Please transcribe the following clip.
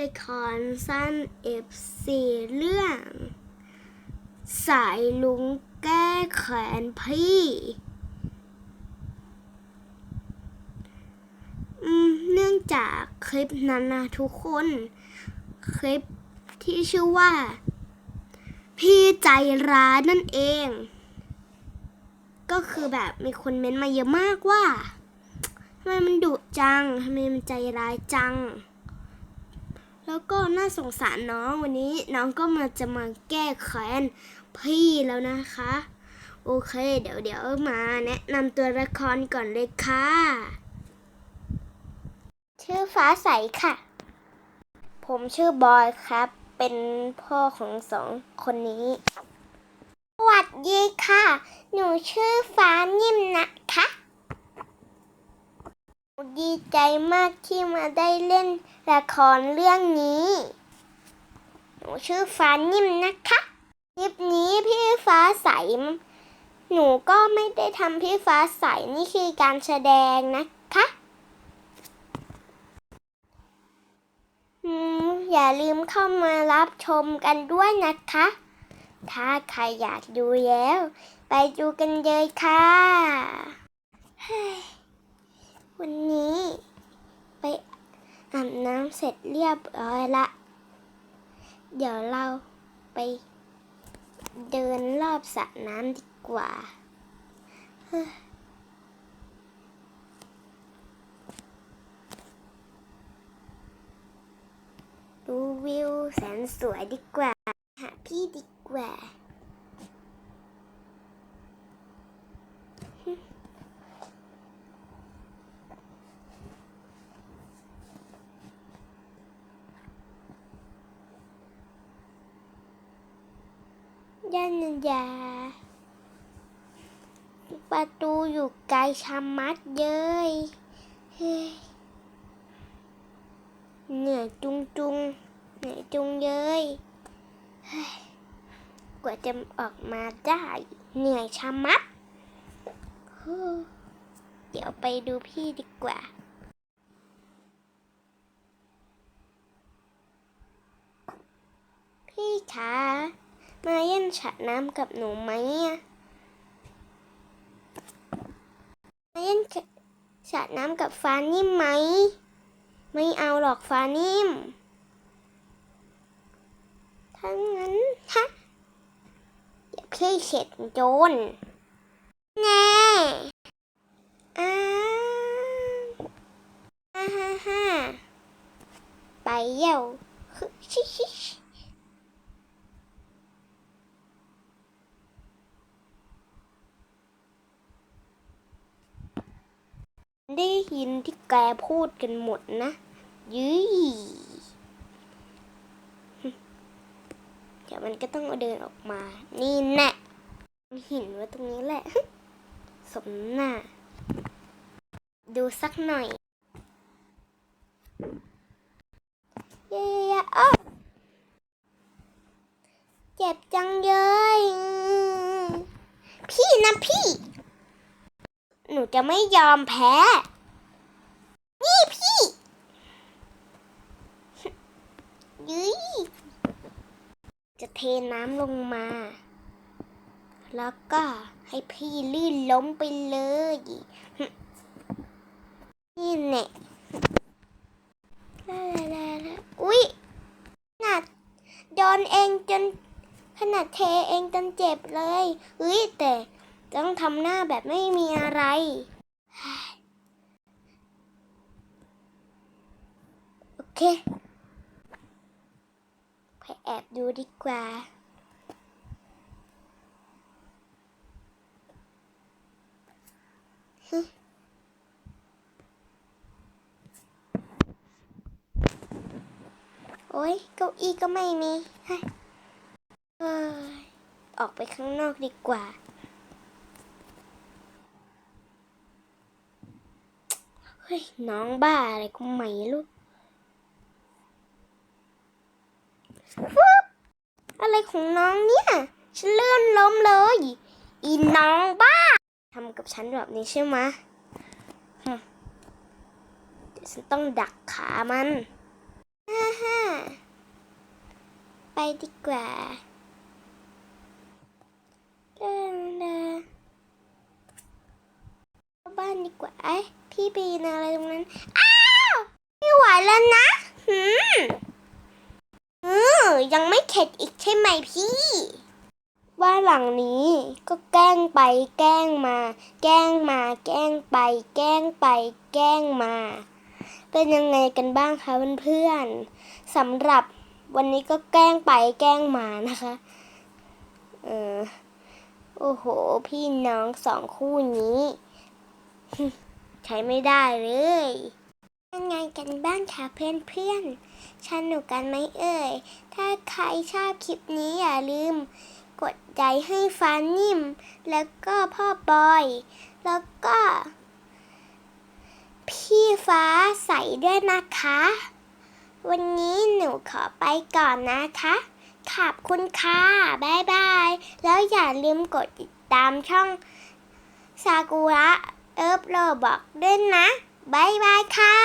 ละครสั้น F4 เรื่อง สายลุงแก้แขนพี่ เนื่องจากคลิปนั้นนะทุกคน คลิปที่ชื่อว่า พี่ใจร้ายนั่นเอง ก็คือแบบมีคนเม้นต์มาเยอะมากว่าทำไมมันดุจังทำไมมันใจร้ายจัง แล้วก็น่าสงสารน้องวันนี้น้องก็มาจะมาแก้แค้นพี่แล้วนะคะ โอเค เดี๋ยวเดี๋ยวมาแนะนำตัวละครก่อนเลยค่ะ ชื่อฟ้าใสค่ะ ผมชื่อบอยครับ เป็นพ่อของสองคนนี้ สวัสดีค่ะ หนูชื่อฟ้านิ่มนะ ดีใจมากที่มาได้เล่นละครเรื่องนี้ หนูชื่อฟ้านิ่มนะคะ คลิปนี้พี่ฟ้าใส หนูก็ไม่ได้ทำพี่ฟ้าใสนี่คือการแสดงนะคะ อย่าลืมเข้ามารับชมกันด้วยนะคะ ถ้าใครอยากดูแล้ว ไปดูกันเลยค่ะ วันนี้ ไปอาบน้ำเสร็จเรียบร้อยละ เดี๋ยวเราไปเดินรอบสระน้ำดีกว่า ดูวิวแสนสวยดีกว่า หาพี่ดีกว่า ยันยาประตูอยู่ไกลชะมัดเลยเฮ้ยเหนื่อยจุงจุงเหนื่อยจุงเลยเฮ้ยกว่าจะออกมาได้ เหนื่อยชะมัดเดี๋ยวไปดูพี่ดีกว่า พี่คะ มาเล่นฉะน้ำกับหนูไหมอะมาเล่นฉะน้ำกับฟ้านิ่มไหม ไม่เอาหรอกฟ้านิ่มถ้างั้นฮะเดี๋ยวพี่เสร็จโจรแน่อ้าฮ่าฮ่าฮ่าไปเยี่ยวฮึชิชิช ได้ยินที่แกพูดกันหมดนะยื้ยเดี๋ยวมันก็ต้องเดินออกมา นี่แน่หินไว้ตรงนี้แหละ สมหน้า ดูสักหน่อย เย้ๆอ้าวเจ็บจังเลยพี่นะพี่ จะไม่ยอมแพ้ นี่พี่ยื้ยจะเทน้ำลงมา แล้วก็ให้พี่ลื่นล้มไปเลย นี่แน่ลาลาลาลาอุ๊ยขนาดโดนเองจนขนาดเทเองจนเจ็บเลยเฮ้ยแต่ ต้องทำหน้าแบบไม่มีอะไร โอเคไปแอบดูดีกว่าฮึโอ้ยเก้าอี้ก็ไม่มีเฮ้ยออกไปข้างนอกดีกว่า ฮ้ยน้องบ้าอะไรก็ไม่รู้ฟึบอะไรของน้องเนี่ย ฉันเลื่อนล้มเลย อีน้องบ้าทำกับฉันแบบนี้ใช่ไหมะหึเดี๋ยวฉันต้องดักขามันฮ่าฮ่าไปดีกว่าเดินเลยเข้าบ้านดีกว่าเอ้ พี่ปยืนอะไรตรงนั้น อ้าวไม่ไหวแล้วนะหืมเออยังไม่เข็ดอีกใช่ไหมพี่ บ้านหลังนี้ก็แกล้งไปแกล้งมา แกล้งมา แกล้งไป แกล้งไป แกล้งมา เป็นยังไงกันบ้างคะเพื่อนๆสำหรับวันนี้ก็แกล้งไปแกล้งมานะคะ เออ โอ้โห พี่น้องสองคู่นี้ ใช้ไม่ได้เลยยังไงกันบ้างคะเพื่อนๆสนุกกันไหมเอ่ย ถ้าใครชอบคลิปนี้อย่าลืม กดใจให้ฟ้านิ่ม แล้วก็พ่อบอย แล้วก็ พี่ฟ้าใสด้วยนะคะ วันนี้หนูขอไปก่อนนะคะ ขอบคุณค่ะบ๊ายบาย แล้วอย่าลืมกดติดตามช่องซากุระ เอิบโรบอกด้วยนะ บ๊ายบายค่ะ